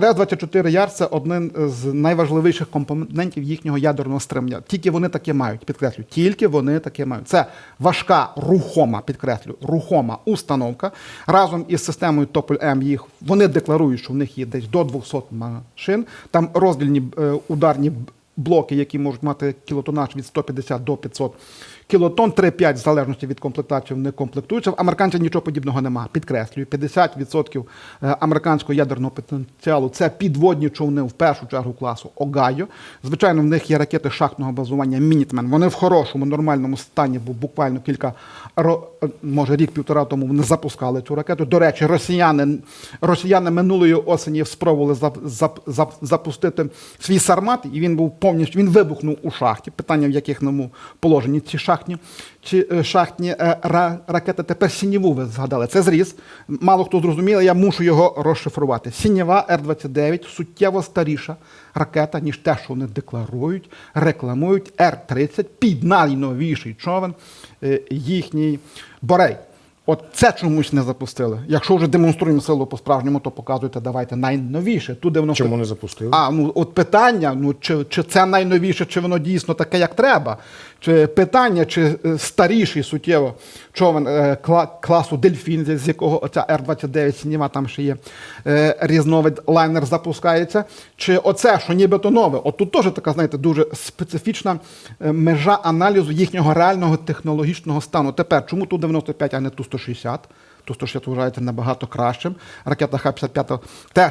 РС-24 Яр це один з найважливіших компонентів їхнього ядерного стримання. Тільки вони таке мають, підкреслю, тільки вони таке мають. Це важка рухома, підкреслю, рухома установка. Разом із системою Тополь М їх вони декларують, що в них є десь до 200 машин. Там роздільні е, ударні блоки, які можуть мати кілотонаж від 150 до 500 кілотон, 3-5 в залежності від комплектації вони комплектуються. В американців нічого подібного немає. Підкреслюю, 50% е, американського ядерного потенціалу це підводні човни в першу чергу класу Огайо. Звичайно, в них є ракети шахтного базування Мінітмен. Вони в хорошому, нормальному стані, бо буквально кілька е, може рік-півтора тому вони запускали цю ракету. До речі, росіяни, росіяни минулої осені спробували зап, зап, зап, запустити свій сармат, і він був повністю він вибухнув у шахті. Питання в якому положенні ці шахтні чи е, шахтні е, ра- ракети. Тепер сінєву ви згадали. Це зріз. Мало хто зрозуміло, я мушу його розшифрувати. Сінєва Р-29 суттєво старіша ракета, ніж те, що вони декларують, рекламують. Р-30 під найновіший човен е, їхній Борей. От це чомусь не запустили. Якщо вже демонструємо силу по-справжньому, то показуйте, давайте найновіше. Ту, де воно Чому не запустили? а, ну от питання: ну чи, чи це найновіше, чи воно дійсно таке, як треба? Чи питання, чи е, старіший суттєво човен е, кла, класу Дельфін, з якого оця Р-29 Сініва, там ще є е, різновид лайнер запускається. Чи оце, що нібито нове? От тут теж така, знаєте, дуже специфічна е, межа аналізу їхнього реального технологічного стану. Тепер, чому ту 95, а не ту 160? Ту 160 вважається набагато кращим. Ракета Х-55 теж